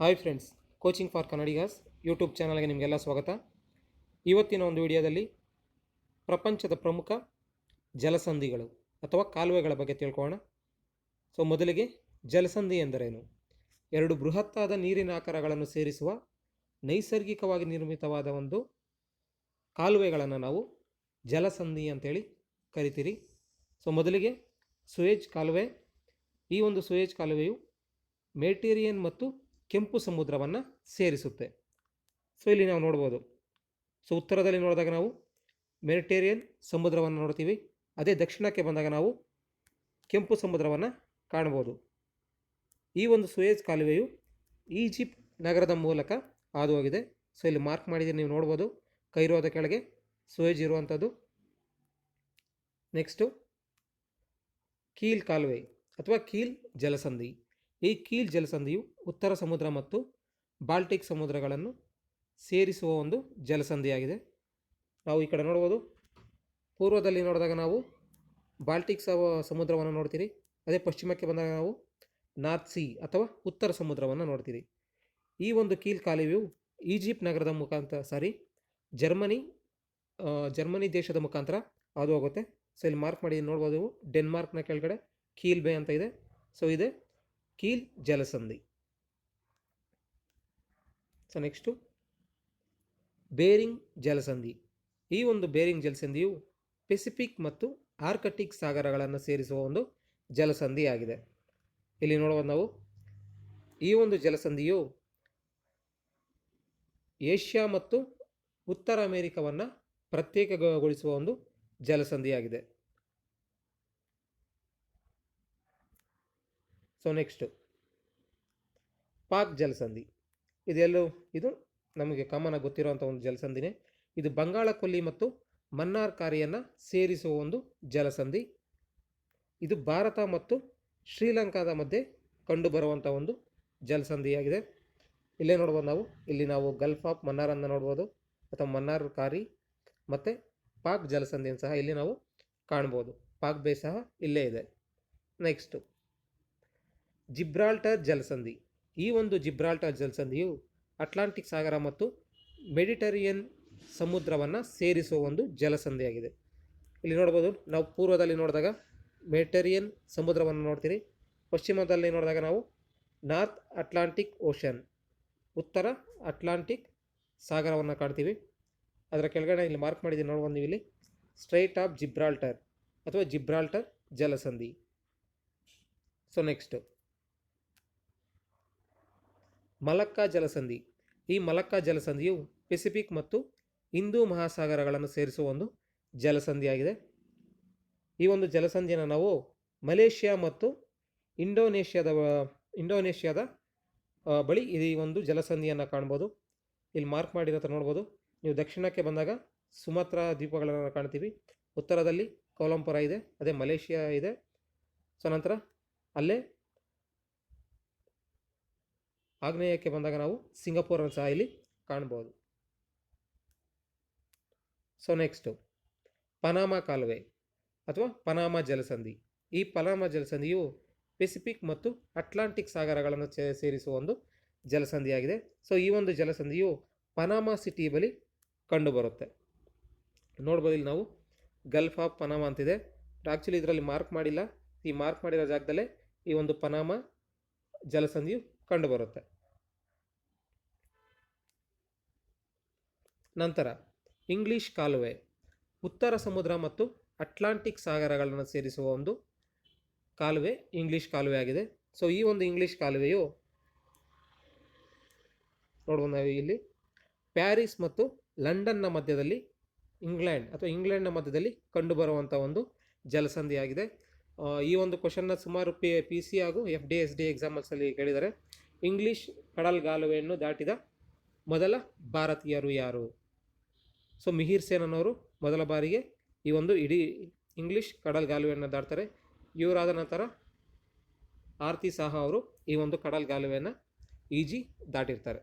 Hi friends coaching for Kannadigas YouTube ಚಾನಲ್ಗೆ ನಿಮಗೆಲ್ಲ ಸ್ವಾಗತ. ಇವತ್ತಿನ ಒಂದು ವಿಡಿಯೋದಲ್ಲಿ ಪ್ರಪಂಚದ ಪ್ರಮುಖ ಜಲಸಂಧಿಗಳು ಅಥವಾ ಕಾಲುವೆಗಳ ಬಗ್ಗೆ ತಿಳ್ಕೊಳ್ಳೋಣ. ಸೊ ಮೊದಲಿಗೆ ಜಲಸಂಧಿ ಎಂದರೇನು? ಎರಡು ಬೃಹತ್ತಾದ ನೀರಿನ ಆಕಾರಗಳನ್ನು ಸೇರಿಸುವ ನೈಸರ್ಗಿಕವಾಗಿ ನಿರ್ಮಿತವಾದ ಒಂದು ಕಾಲುವೆಗಳನ್ನು ನಾವು ಜಲಸಂಧಿ ಅಂತೇಳಿ ಕರಿತೀರಿ. ಸೊ ಮೊದಲಿಗೆ ಸುಯೇಜ್ ಕಾಲುವೆ. ಈ ಒಂದು ಸುಯೇಜ್ ಕಾಲುವೆಯು ಮೆಟೀರಿಯನ್ ಮತ್ತು ಕೆಂಪು ಸಮುದ್ರವನ್ನು ಸೇರಿಸುತ್ತೆ. ಸೊ ಇಲ್ಲಿ ನಾವು ನೋಡ್ಬೋದು. ಸೊ ಉತ್ತರದಲ್ಲಿ ನೋಡಿದಾಗ ನಾವು ಮೆಡಿಟೇರಿಯನ್ ಸಮುದ್ರವನ್ನು ನೋಡ್ತೀವಿ. ಅದೇ ದಕ್ಷಿಣಕ್ಕೆ ಬಂದಾಗ ನಾವು ಕೆಂಪು ಸಮುದ್ರವನ್ನು ಕಾಣ್ಬೋದು. ಈ ಒಂದು ಸುಯೇಜ್ ಕಾಲುವೆಯು ಈಜಿಪ್ಟ್ ನಗರದ ಮೂಲಕ ಹಾದು ಹೋಗಿದೆ ಸೊ ಇಲ್ಲಿ ಮಾರ್ಕ್ ಮಾಡಿದರೆ ನೀವು ನೋಡ್ಬೋದು. ಕೈರೋದ ಕೆಳಗೆ ಸುಯೇಜ್ ಇರುವಂಥದ್ದು ನೆಕ್ಸ್ಟು ಕೀಲ್ ಕಾಲುವೆ ಅಥವಾ ಕೀಲ್ ಜಲಸಂಧಿ. ಈ ಕೀಲ್ ಜಲಸಂಧಿಯು ಉತ್ತರ ಸಮುದ್ರ ಮತ್ತು ಬಾಲ್ಟಿಕ್ ಸಮುದ್ರಗಳನ್ನು ಸೇರಿಸುವ ಒಂದು ಜಲಸಂಧಿಯಾಗಿದೆ. ನಾವು ಈ ಕಡೆ ನೋಡ್ಬೋದು. ಪೂರ್ವದಲ್ಲಿ ನೋಡಿದಾಗ ನಾವು ಬಾಲ್ಟಿಕ್ ಸಮುದ್ರವನ್ನು ನೋಡ್ತೀರಿ. ಅದೇ ಪಶ್ಚಿಮಕ್ಕೆ ಬಂದಾಗ ನಾವು ನಾರ್ತ್ ಸಿ ಅಥವಾ ಉತ್ತರ ಸಮುದ್ರವನ್ನು ನೋಡ್ತೀರಿ. ಈ ಒಂದು ಕೀಲ್ ಕಾಲುವೆಯು ಈಜಿಪ್ಟ್ ನಗರದ ಮುಖಾಂತರ, ಸಾರಿ, ಜರ್ಮನಿ ಜರ್ಮನಿ ದೇಶದ ಮುಖಾಂತರ ಅದು ಹೋಗುತ್ತೆ. ಸೊ ಇಲ್ಲಿ ಮಾರ್ಕ್ ಮಾಡಿ ನೋಡ್ಬೋದು ಡೆನ್ಮಾರ್ಕ್ನ ಕೆಳಗಡೆ ಕೀಲ್ ಬೇ ಅಂತ ಇದೆ. ಸೊ ಇದೆ ಕೀಲ್ ಜಲಸಂಧಿ. ಸೊ ನೆಕ್ಸ್ಟು ಬೇರಿಂಗ್ ಜಲಸಂಧಿ. ಈ ಒಂದು ಬೇರಿಂಗ್ ಜಲಸಂಧಿಯು ಪೆಸಿಫಿಕ್ ಮತ್ತು ಆರ್ಕಟಿಕ್ ಸಾಗರಗಳನ್ನು ಸೇರಿಸುವ ಒಂದು ಜಲಸಂಧಿಯಾಗಿದೆ. ಇಲ್ಲಿ ನೋಡೋಣ ನಾವು ಈ ಒಂದು ಜಲಸಂಧಿಯು ಏಷ್ಯಾ ಮತ್ತು ಉತ್ತರ ಅಮೆರಿಕವನ್ನು ಪ್ರತ್ಯೇಕಗೊಳಿಸುವ ಒಂದು ಜಲಸಂಧಿಯಾಗಿದೆ. ಸೊ ನೆಕ್ಸ್ಟು ಪಾಕ್ ಜಲಸಂಧಿ. ಇದೆಲ್ಲೂ, ಇದು ನಮಗೆ ಕಾಮನ್ ಆಗಿ ಗೊತ್ತಿರುವಂಥ ಒಂದು ಜಲಸಂಧಿನೇ. ಇದು ಬಂಗಾಳ ಕೊಲ್ಲಿ ಮತ್ತು ಮನ್ನಾರ್ ಕಾರಿಯನ್ನು ಸೇರಿಸುವ ಒಂದು ಜಲಸಂಧಿ. ಇದು ಭಾರತ ಮತ್ತು ಶ್ರೀಲಂಕಾದ ಮಧ್ಯೆ ಕಂಡುಬರುವಂಥ ಒಂದು ಜಲಸಂಧಿಯಾಗಿದೆ. ಇಲ್ಲೇ ನೋಡ್ಬೋದು ನಾವು. ಇಲ್ಲಿ ನಾವು ಗಲ್ಫ್ ಆಫ್ ಮನ್ನಾರನ್ನು ನೋಡ್ಬೋದು. ಅಥವಾ ಮನ್ನಾರ್ ಕಾರಿ ಮತ್ತು ಪಾಕ್ ಜಲಸಂಧಿಯನ್ನು ಸಹ ಇಲ್ಲಿ ನಾವು ಕಾಣ್ಬೋದು. ಪಾಕ್ ಬೇ ಸಹ ಇಲ್ಲೇ ಇದೆ. ನೆಕ್ಸ್ಟು ಜಿಬ್ರಾಲ್ಟರ್ ಜಲಸಂಧಿ. ಈ ಒಂದು ಜಿಬ್ರಾಲ್ಟರ್ ಜಲಸಂಧಿಯು ಅಟ್ಲಾಂಟಿಕ್ ಸಾಗರ ಮತ್ತು ಮೆಡಿಟರಿಯನ್ ಸಮುದ್ರವನ್ನು ಸೇರಿಸುವ ಒಂದು ಜಲಸಂಧಿಯಾಗಿದೆ. ಇಲ್ಲಿ ನೋಡ್ಬೋದು, ನಾವು ಪೂರ್ವದಲ್ಲಿ ನೋಡಿದಾಗ ಮೆಡಿಟರಿಯನ್ ಸಮುದ್ರವನ್ನು ನೋಡ್ತೀರಿ. ಪಶ್ಚಿಮದಲ್ಲಿ ನೋಡಿದಾಗ ನಾವು ನಾರ್ತ್ ಅಟ್ಲಾಂಟಿಕ್ ಓಷನ್, ಉತ್ತರ ಅಟ್ಲಾಂಟಿಕ್ ಸಾಗರವನ್ನು ಕಾಣ್ತೀವಿ. ಅದರ ಕೆಳಗಡೆ ಇಲ್ಲಿ ಮಾರ್ಕ್ ಮಾಡಿದ್ದೀವಿ ನೋಡ್ಬೋದು ನೀವು ಇಲ್ಲಿ ಸ್ಟ್ರೈಟ್ ಆಫ್ ಜಿಬ್ರಾಲ್ಟರ್ ಅಥವಾ ಜಿಬ್ರಾಲ್ಟರ್ ಜಲಸಂಧಿ. So next. ಮಲಕ್ಕಾ ಜಲಸಂಧಿ. ಈ ಮಲಕ್ಕಾ ಜಲಸಂಧಿಯು ಪೆಸಿಫಿಕ್ ಮತ್ತು ಹಿಂದೂ ಮಹಾಸಾಗರಗಳನ್ನು ಸೇರಿಸುವ ಒಂದು ಜಲಸಂಧಿಯಾಗಿದೆ. ಈ ಒಂದು ಜಲಸಂಧಿಯನ್ನು ನಾವು ಮಲೇಷ್ಯಾ ಮತ್ತು ಇಂಡೋನೇಷ್ಯಾದ ಇಂಡೋನೇಷ್ಯಾದ ಬಳಿ ಈ ಒಂದು ಜಲಸಂಧಿಯನ್ನು ಕಾಣ್ಬೋದು. ಇಲ್ಲಿ ಮಾರ್ಕ್ ಮಾಡಿರೋ ನೋಡ್ಬೋದು. ನೀವು ದಕ್ಷಿಣಕ್ಕೆ ಬಂದಾಗ ಸುಮಾತ್ರ ದ್ವೀಪಗಳನ್ನು ಕಾಣ್ತೀವಿ. ಉತ್ತರದಲ್ಲಿ ಕೋಲಂಪುರ ಇದೆ, ಅದೇ ಮಲೇಷ್ಯಾ ಇದೆ. ಸೊ ನಂತರ ಅಲ್ಲೇ ಆಗ್ನೇಯಕ್ಕೆ ಬಂದಾಗ ನಾವು ಸಿಂಗಪೂರನ್ನು ಸಹ ಇಲ್ಲಿ ಕಾಣ್ಬೋದು. ಸೊ ನೆಕ್ಸ್ಟು ಪನಾಮಾ ಕಾಲುವೆ ಅಥವಾ ಪನಾಮಾ ಜಲಸಂಧಿ. ಈ ಪನಾಮಾ ಜಲಸಂಧಿಯು ಪೆಸಿಫಿಕ್ ಮತ್ತು ಅಟ್ಲಾಂಟಿಕ್ ಸಾಗರಗಳನ್ನು ಸೇರಿಸುವ ಒಂದು ಜಲಸಂಧಿಯಾಗಿದೆ. ಸೊ ಈ ಒಂದು ಜಲಸಂಧಿಯು ಪನಾಮಾ ಸಿಟಿ ಬಳಿ ಕಂಡುಬರುತ್ತೆ. ನೋಡ್ಬೋದು ಇಲ್ಲಿ ನಾವು ಗಲ್ಫ್ ಆಫ್ ಪನಾಮಾ ಅಂತಿದೆ. ಆ್ಯಕ್ಚುಲಿ ಇದರಲ್ಲಿ ಮಾರ್ಕ್ ಮಾಡಿಲ್ಲ. ಈ ಮಾರ್ಕ್ ಮಾಡಿರೋ ಜಾಗದಲ್ಲೇ ಈ ಒಂದು ಪನಾಮಾ ಜಲಸಂಧಿಯು ಕಂಡುಬರುತ್ತೆ. ನಂತರ ಇಂಗ್ಲಿಷ್ ಕಾಲುವೆ, ಉತ್ತರ ಸಮುದ್ರ ಮತ್ತು ಅಟ್ಲಾಂಟಿಕ್ ಸಾಗರಗಳನ್ನು ಸೇರಿಸುವ ಒಂದು ಕಾಲುವೆ, ಇಂಗ್ಲಿಷ್ ಕಾಲುವೆ ಆಗಿದೆ. ಸೊ ಈ ಒಂದು ಇಂಗ್ಲಿಷ್ ಕಾಲುವೆಯು ನೋಡ್ಬೋದು ನಾವು ಇಲ್ಲಿ ಪ್ಯಾರಿಸ್ ಮತ್ತು ಲಂಡನ್ನ ಮಧ್ಯದಲ್ಲಿ ಇಂಗ್ಲೆಂಡ್ ಅಥವಾ ಇಂಗ್ಲೆಂಡ್ನ ಮಧ್ಯದಲ್ಲಿ ಕಂಡುಬರುವಂಥ ಒಂದು ಜಲಸಂಧಿಯಾಗಿದೆ ಈ ಒಂದು ಕ್ವಶನ್ನ ಸುಮಾರು ಪಿ ಪಿ ಸಿ ಹಾಗೂ ಎಫ್ ಡಿ ಎಸ್ ಡಿ ಎಕ್ಸಾಮಲ್ಸಲ್ಲಿ ಕೇಳಿದ್ದಾರೆ ಇಂಗ್ಲಿಷ್ ಕಡಲ್ಗಾಲುವೆಯನ್ನು ದಾಟಿದ ಮೊದಲ ಭಾರತೀಯರು ಯಾರು? ಸೊ ಮಿಹಿರ್ ಸೇನ್ ಅನ್ನೋರು ಮೊದಲ ಬಾರಿಗೆ ಈ ಒಂದು ಇಡೀ ಇಂಗ್ಲೀಷ್ ಕಡಲ್ಗಾಲುವೆಯನ್ನು ದಾಡ್ತಾರೆ ಇವರಾದ ನಂತರ ಆರ್ತಿ ಸಾಹಾ ಅವರು ಈ ಒಂದು ಕಡಲ್ಗಾಲುವೆಯನ್ನು ಈಜಿ ದಾಟಿರ್ತಾರೆ.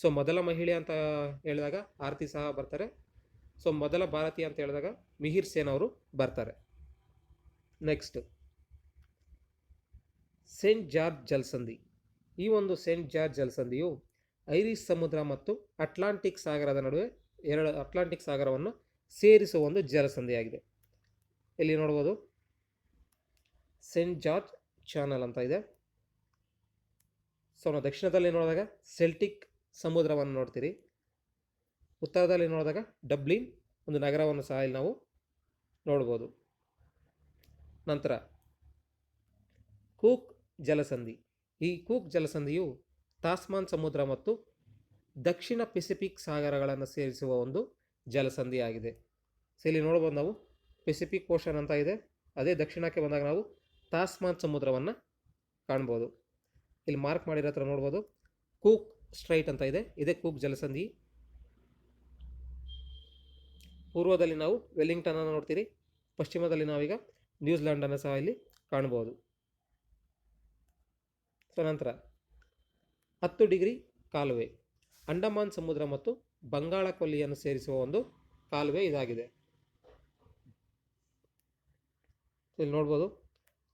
ಸೊ ಮೊದಲ ಮಹಿಳೆ ಅಂತ ಹೇಳಿದಾಗ ಆರ್ತಿ ಸಾಹಾ ಬರ್ತಾರೆ. ಸೊ ಮೊದಲ ಭಾರತೀಯ ಅಂತ ಹೇಳಿದಾಗ ಮಿಹಿರ್ ಸೇನ್ ಅವರು ಬರ್ತಾರೆ. ನೆಕ್ಸ್ಟ್ ಸೇಂಟ್ ಜಾರ್ಜ್ ಜಲಸಂಧಿ. ಈ ಒಂದು ಸೇಂಟ್ ಜಾರ್ಜ್ ಜಲಸಂಧಿಯು ಐರಿಸ್ ಸಮುದ್ರ ಮತ್ತು ಅಟ್ಲಾಂಟಿಕ್ ಸಾಗರದ ನಡುವೆ ಎರಡು ಅಟ್ಲಾಂಟಿಕ್ ಸಾಗರವನ್ನು ಸೇರಿಸುವ ಒಂದು ಜಲಸಂಧಿಯಾಗಿದೆ. ಇಲ್ಲಿ ನೋಡ್ಬೋದು? ಸೆಂಟ್ ಜಾರ್ಜ್ ಚಾನಲ್ ಅಂತ ಇದೆ. ಸೊ ನಾವು ದಕ್ಷಿಣದಲ್ಲಿ ನೋಡಿದಾಗ ಸೆಲ್ಟಿಕ್ ಸಮುದ್ರವನ್ನು ನೋಡ್ತೀರಿ. ಉತ್ತರದಲ್ಲಿ ನೋಡಿದಾಗ ಡಬ್ಲಿನ್ ಒಂದು ನಗರವನ್ನು ಸಹ ಇಲ್ಲಿ ನಾವು ನೋಡ್ಬೋದು. ನಂತರ ಕೂಕ್ ಜಲಸಂಧಿ. ಈ ಕೂಕ್ ಜಲಸಂಧಿಯು ತಾಸ್ಮಾನ್ ಸಮುದ್ರ ಮತ್ತು ದಕ್ಷಿಣ ಪೆಸಿಫಿಕ್ ಸಾಗರಗಳನ್ನು ಸೇರಿಸುವ ಒಂದು ಜಲಸಂಧಿಯಾಗಿದೆ. ಸೊ, ಇಲ್ಲಿ ನೋಡ್ಬೋದು ನಾವು ಪೆಸಿಫಿಕ್ ಓಷನ್ ಅಂತ ಇದೆ. ಅದೇ ದಕ್ಷಿಣಕ್ಕೆ ಬಂದಾಗ ನಾವು ತಾಸ್ಮಾನ್ ಸಮುದ್ರವನ್ನು ಕಾಣ್ಬೋದು. ಇಲ್ಲಿ ಮಾರ್ಕ್ ಮಾಡಿರೋ ಹತ್ರ ನೋಡ್ಬೋದು. ಕೂಕ್ ಸ್ಟ್ರೈಟ್ ಅಂತ ಇದೆ. ಇದೇ ಕೂಕ್ ಜಲಸಂಧಿ. ಪೂರ್ವದಲ್ಲಿ ನಾವು ವೆಲ್ಲಿಂಗ್ಟನ್ ಅನ್ನು ನೋಡ್ತೀರಿ. ಪಶ್ಚಿಮದಲ್ಲಿ ನಾವೀಗ ನ್ಯೂಜಿಲ್ಯಾಂಡನ್ನು ಸಹ ಇಲ್ಲಿ ಕಾಣ್ಬೋದು. ಸೊ, ನಂತರ ಹತ್ತು ಡಿಗ್ರಿ ಕಾಲುವೆ. ಅಂಡಮಾನ್ ಸಮುದ್ರ ಮತ್ತು ಬಂಗಾಳ ಕೊಲ್ಲಿಯನ್ನು ಸೇರಿಸುವ ಒಂದು ಕಾಲುವೆ ಇದಾಗಿದೆ. ಇಲ್ಲಿ ನೋಡ್ಬೋದು,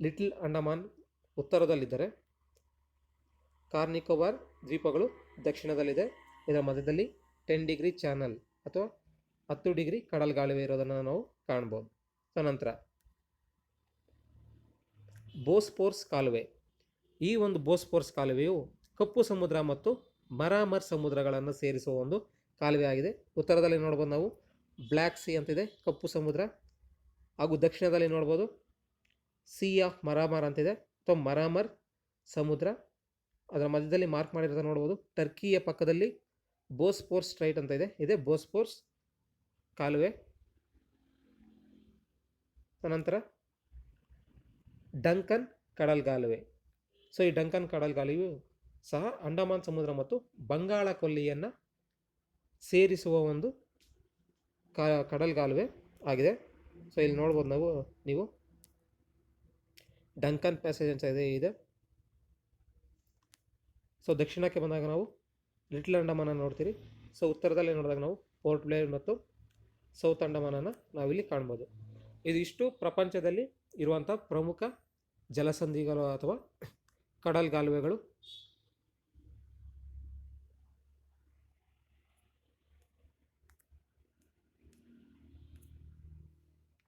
ಲಿಟಲ್ ಅಂಡಮಾನ್ ಉತ್ತರದಲ್ಲಿದ್ದರೆ, ಕಾರ್ನಿಕೋಬಾರ್ ದ್ವೀಪಗಳು ದಕ್ಷಿಣದಲ್ಲಿದೆ. ಇದರ ಮಧ್ಯದಲ್ಲಿ ಟೆನ್ ಡಿಗ್ರಿ ಚಾನಲ್ ಅಥವಾ ಹತ್ತು ಡಿಗ್ರಿ ಕಡಲ್ಗಾಲುವೆ ಇರೋದನ್ನು ನಾವು ಕಾಣ್ಬೋದು. ತದನಂತರ ಬೋಸ್ಪೋರ್ಸ್ ಕಾಲುವೆ. ಈ ಒಂದು ಬೋಸ್ಪೋರ್ಸ್ ಕಾಲುವೆಯು ಕಪ್ಪು ಸಮುದ್ರ ಮತ್ತು ಮರಾಮರ್ ಸಮುದ್ರಗಳನ್ನು ಸೇರಿಸುವ ಒಂದು ಕಾಲುವೆ ಆಗಿದೆ. ಉತ್ತರದಲ್ಲಿ ನೋಡ್ಬೋದು ನಾವು ಬ್ಲ್ಯಾಕ್ ಸಿ ಅಂತಿದೆ ಕಪ್ಪು ಸಮುದ್ರ. ಹಾಗೂ ದಕ್ಷಿಣದಲ್ಲಿ ನೋಡ್ಬೋದು ಸಿ ಆಫ್ ಮರಾಮರ್ ಅಂತಿದೆ ಅಥವಾ ಮರಾಮರ್ ಸಮುದ್ರ. ಅದರ ಮಧ್ಯದಲ್ಲಿ ಮಾರ್ಕ್ ಮಾಡಿರೋದು ನೋಡ್ಬೋದು. ಟರ್ಕಿಯ ಪಕ್ಕದಲ್ಲಿ ಬೋಸ್ಪೋರ್ಸ್ ಸ್ಟ್ರೈಟ್ ಅಂತ ಇದೆ. ಇದೆ ಬೋಸ್ಪೋರ್ಸ್ ಕಾಲುವೆ. ನಂತರ ಡಂಕನ್ ಕಡಲ್ಗಾಲುವೆ. ಸೊ ಈ ಡಂಕನ್ ಕಡಲ್ಗಾಲುವೆಯು ಸಹ ಅಂಡಮಾನ್ ಸಮುದ್ರ ಮತ್ತು ಬಂಗಾಳ ಕೊಲ್ಲಿಯನ್ನು ಸೇರಿಸುವ ಒಂದು ಕ, ಕಡಲ್ಗಾಲುವೆ ಆಗಿದೆ. ಸೊ ಇಲ್ಲಿ ನೋಡ್ಬೋದು ನಾವು, ನೀವು ಡಂಕನ್ ಪ್ಯಾಸೇಜ್ ಅಂತ ಇದೆ ಇದೆ. ಸೊ ದಕ್ಷಿಣಕ್ಕೆ ಬಂದಾಗ ನಾವು ಲಿಟ್ಲ್ ಅಂಡಮಾನ ನೋಡ್ತೀರಿ. ಸೊ ಉತ್ತರದಲ್ಲಿ ನೋಡಿದಾಗ ನಾವು ಪೋರ್ಟ್ ಬ್ಲೇರ್ ಮತ್ತು ಸೌತ್ ಅಂಡಮಾನನ ನಾವಿಲ್ಲಿ ಕಾಣ್ಬೋದು. ಇದಿಷ್ಟು ಪ್ರಪಂಚದಲ್ಲಿ ಇರುವಂಥ ಪ್ರಮುಖ ಜಲಸಂಧಿಗಳು ಅಥವಾ ಕಡಲ್ಗಾಲುವೆಗಳು.